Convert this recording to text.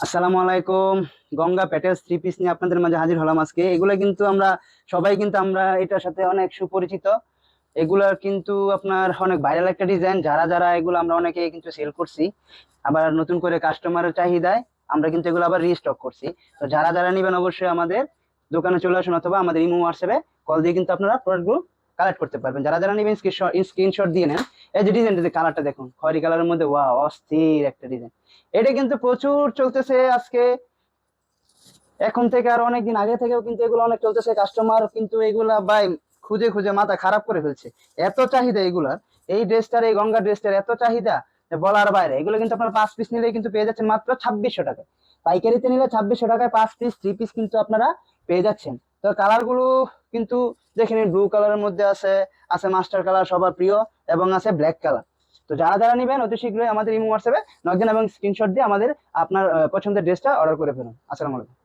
আসসালামু আলাইকুম। Ganga petals three piece নিয়ে আপনাদের মাঝে হাজির হলাম আজকে। এগুলো কিন্তু আমরা, সবাই কিন্তু আমরা এটার সাথে অনেক সুপরিচিত। এগুলার কিন্তু আপনার অনেক ভাইরাল একটা ডিজাইন যারা যারা এগুলো আমরা অনেকে কিন্তু সেল করছি। আবার নতুন করে কাস্টমারের চাহিদায় আমরা কিন্তু এগুলো আবার রিস্টক করছি। তো যারা যারা নেবেন অবশ্যই আমাদের দোকানে চলে আসুন অথবা আমাদের ইমো হোয়াটসঅ্যাপে কল দিয়ে কিন্তু আপনারা প্রোডাক্টগুলো কালেক্ট করতে পারবেন। যারা যারা নেবেন স্ক্রিনশট দিয়ে নেন। এই যে ডিজাইনটা যে কালারটা দেখুন, খয়রি কালারের মধ্যে ওয়া অস্থির একটা ডিজাইন এটা কিন্তু প্রচুর চলতেছে আজকে। এখন থেকে আর অনেকদিন আগে থেকেও কিন্তু এগুলো অনেক চলতেছে। কাস্টমার কিন্তু এগুলা বাই খুঁজে খুঁজে মাথা খারাপ করে ফেলছে। এত চাহিদা এগুলার। এই ড্রেসটার, এই গঙ্গা ড্রেসটার এত চাহিদা বলার বাইরে। এগুলো কিন্তু আপনার পাঁচ পিস নিলে কিন্তু পেয়ে যাচ্ছেন মাত্র ছাব্বিশশো টাকায়। পাইকারিতে নিলে ছাব্বিশশো টাকায় পাঁচ পিস থ্রি পিস কিন্তু আপনারা পেয়ে যাচ্ছেন। তো কালারগুলো কিন্তু দেখে নিন ব্লু কালারের মধ্যে আছে আছে মাস্টার কালার সবার প্রিয় এবং আছে ব্ল্যাক কালার তো যারা যারা নেবেন, অতি শীঘ্রই আমাদের ইমো হোয়াটসঅ্যাপে নকদিন এবং স্ক্রিনশট দিয়ে আমাদের আপনার পছন্দের ড্রেসটা অর্ডার করে ফেলুন। আসসালামু আলাইকুম।